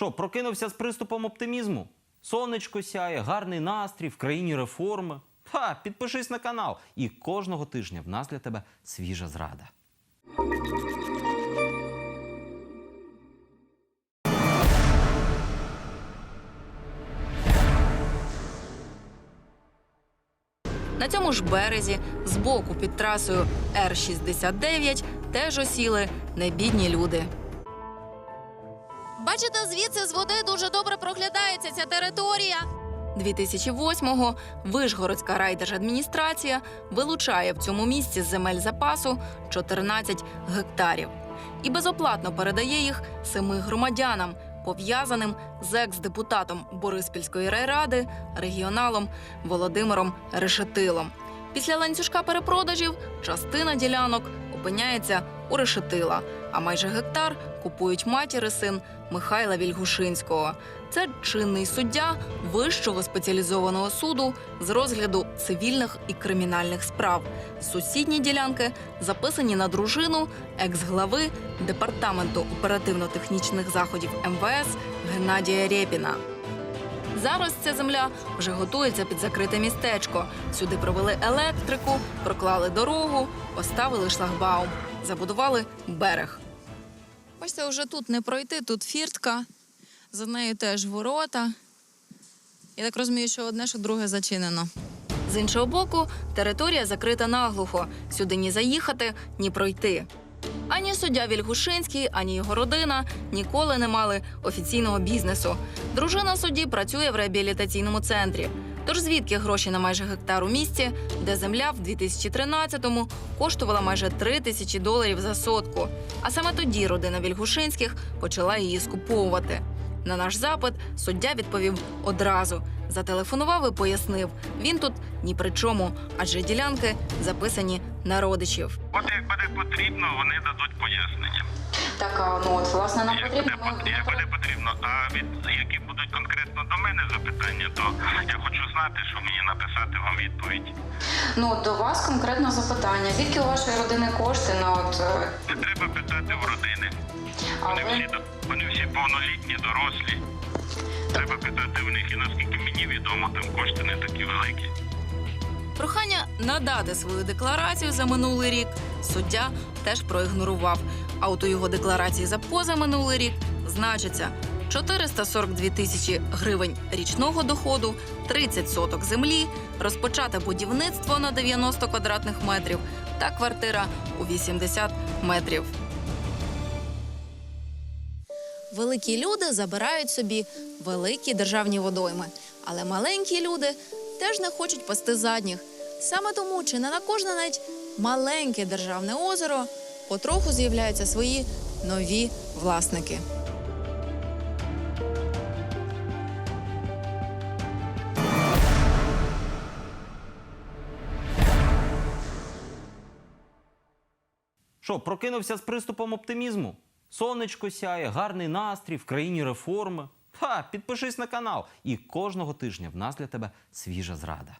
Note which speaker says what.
Speaker 1: Що, прокинувся з приступом оптимізму? Сонечко сяє, гарний настрій, в країні реформи. Ха, підпишись на канал. І кожного тижня в нас для тебе свіжа зрада.
Speaker 2: На цьому ж березі, збоку під трасою Р-69, теж осіли небідні люди.
Speaker 3: Бачите, звідси з води дуже добре проглядається ця територія.
Speaker 2: 2008-го Вишгородська райдержадміністрація вилучає в цьому місці з земель запасу 14 гектарів і безоплатно передає їх семи громадянам, пов'язаним з екс-депутатом Бориспільської райради, регіоналом Володимиром Решетилом. Після ланцюжка перепродажів частина ділянок опиняється у Решетила, а майже гектар купують матір і син Михайла Вільгушинського. Це чинний суддя вищого спеціалізованого суду з розгляду цивільних і кримінальних справ. Сусідні ділянки записані на дружину екс-глави департаменту оперативно-технічних заходів МВС Геннадія Рєпіна. Зараз ця земля вже готується під закрите містечко. Сюди провели електрику, проклали дорогу, поставили шлагбаум, забудували берег. Бачите, вже тут не пройти, тут фіртка, за нею теж ворота. Я так розумію, що одне, що друге зачинено. З іншого боку, територія закрита наглухо. Сюди ні заїхати, ні пройти. Ані суддя Вільгушинський, ані його родина ніколи не мали офіційного бізнесу. Дружина судді працює в реабілітаційному центрі. Тож звідки гроші на майже гектар у місті, де земля в 2013-му коштувала майже 3 тисячі доларів за сотку. А саме тоді родина Вільгушинських почала її скуповувати. На наш запит суддя відповів одразу. Зателефонував і пояснив, він тут ні при чому, адже ділянки записані на родичів.
Speaker 4: От як буде потрібно, вони дадуть пояснення.
Speaker 2: Так, ну от власне нам
Speaker 4: Як буде, як буде потрібно. А від які будуть конкретно до мене запитання, то я хочу знати, що мені написати вам відповідь.
Speaker 2: Ну до вас конкретно запитання. Звідки у вашої родини кошти на от е,
Speaker 4: Не треба питати в родини.
Speaker 2: а
Speaker 4: Вони
Speaker 2: ви
Speaker 4: всі до- вони всі повнолітні, дорослі. Треба питати в них, і наскільки мені відомо, там кошти не такі великі.
Speaker 2: Прохання надати свою декларацію за минулий рік суддя теж проігнорував. А от у його декларації за позаминулий рік значиться 442 тисячі гривень річного доходу, 30 соток землі, розпочате будівництво на 90 квадратних метрів та квартира у 80 метрів.
Speaker 3: Великі люди забирають собі великі державні водойми, але маленькі люди теж не хочуть пасти задніх. Саме тому чи не на кожне навіть маленьке державне озеро потроху з'являються свої нові власники.
Speaker 1: Що, прокинувся з приступом оптимізму? Сонечко сяє, гарний настрій, в країні реформи. Ха, підпишись на канал. І кожного тижня в нас для тебе свіжа зрада.